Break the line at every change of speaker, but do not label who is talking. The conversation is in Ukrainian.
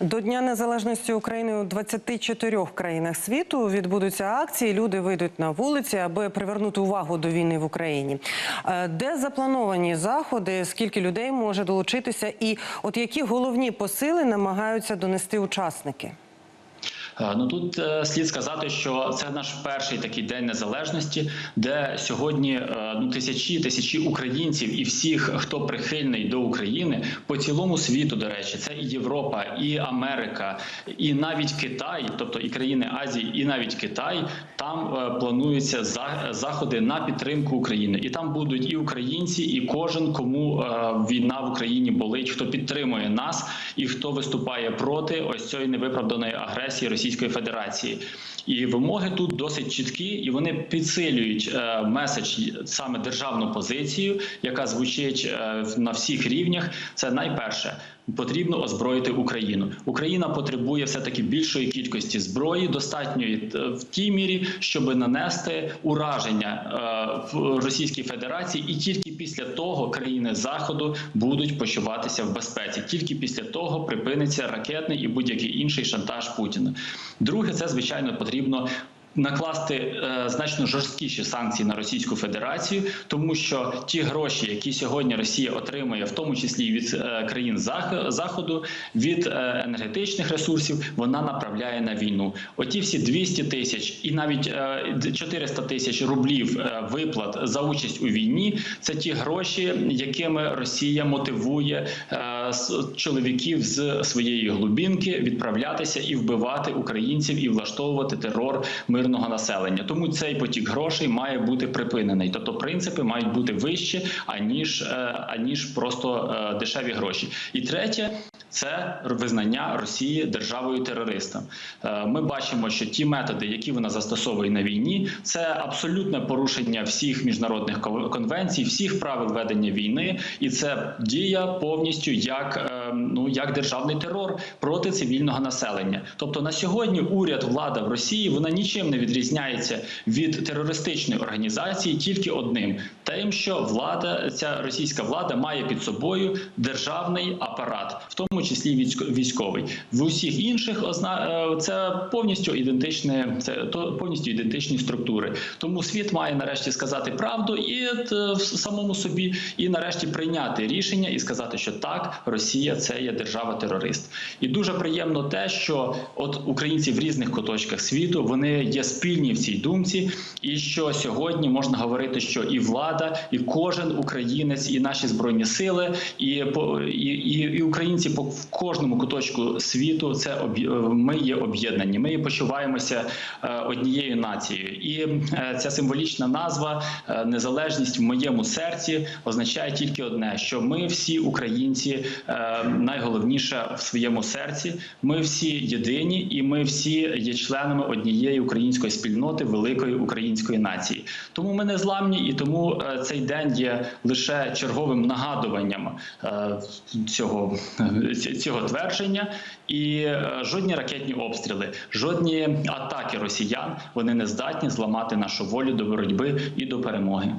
До Дня Незалежності України у 24 країнах світу відбудуться акції. Люди вийдуть на вулиці, аби привернути увагу до війни в Україні. Е, Де заплановані заходи? Скільки людей може долучитися? І от які головні посили намагаються донести учасники?
Е, Ну тут е, слід сказати, що це наш перший такий день незалежності, де сьогодні е, ну тисячі тисячі українців і всіх, хто прихильний до України по цілому світу. До речі, це і Європа, і Америка, і навіть Китай, тобто і країни Азії, і навіть Китай. Там плануються за- заходи на підтримку України, і там будуть і українці, і кожен, кому війна в Україні болить, хто підтримує нас і хто виступає проти ось цієї невиправданої агресії Російської Федерації. І вимоги тут досить чіткі, і вони підсилюють е, меседж саме державну позицію, яка звучить е, на всіх рівнях. Це найперше. Потрібно озброїти Україну. Україна потребує все таки більшої кількості зброї, достатньої е, в тій мірі, щоб нанести ураження е, в Російській Федерації, і тільки після того країни Заходу будуть почуватися в безпеці. Тільки після того припиниться ракетний і будь-який інший шантаж Путіна. Друге, це звичайно потрібно. Накласти е, значно жорсткіші санкції на Російську Федерацію, тому що ті гроші, які сьогодні Росія отримує, в тому числі від е, країн заходу, від е, енергетичних ресурсів, вона направляє на війну. Оті всі 200 тисяч і навіть е, 400 тисяч рублів е, виплат за участь у війні. Це ті гроші, якими Росія мотивує е, чоловіків з своєї глубінки відправлятися і вбивати українців і влаштовувати терор мирного населення. Тому цей потік грошей має бути припинений. Тобто принципи мають бути вищі аніж, е, аніж просто е, дешеві гроші. І третє. Це визнання Росії державою терористом. Е, Ми бачимо, що ті методи, які вона застосовує на війні, це абсолютне порушення всіх міжнародних кон- конвенцій, всіх правил ведення війни, і це дія повністю як е, ну як державний терор проти цивільного населення. Тобто на сьогодні уряд влада в Росії вона нічим не відрізняється від терористичної організації, тільки одним тим, що влада, ця російська влада має під собою державний апарат, в тому числі військо- військовий. В усіх інших е, це повністю ідентичне, це то повністю ідентичні структури. Тому світ має нарешті сказати правду і е, самому собі, і нарешті прийняти рішення і сказати, що так, Росія це є держава-терорист. І дуже приємно те, що от українці в різних куточках світу вони є спільні в цій думці, і що сьогодні можна говорити, що і влада, і кожен українець, і наші збройні сили, і і, і, українці по в кожному куточку світу це ми є об'єднані. Ми почуваємося е, однією нацією, і е, ця символічна назва е, незалежність в моєму серці означає тільки одне: що ми всі українці, найголовніше в своєму серці. Ми всі єдині, і ми всі є членами однієї української спільноти, великої української нації. Тому ми не зламні, і тому е, цей день є лише черговим нагадуванням е, цього, цього твердження. І е, жодні ракетні обстріли, жодні атаки росіян вони не здатні зламати нашу волю до боротьби і до перемоги.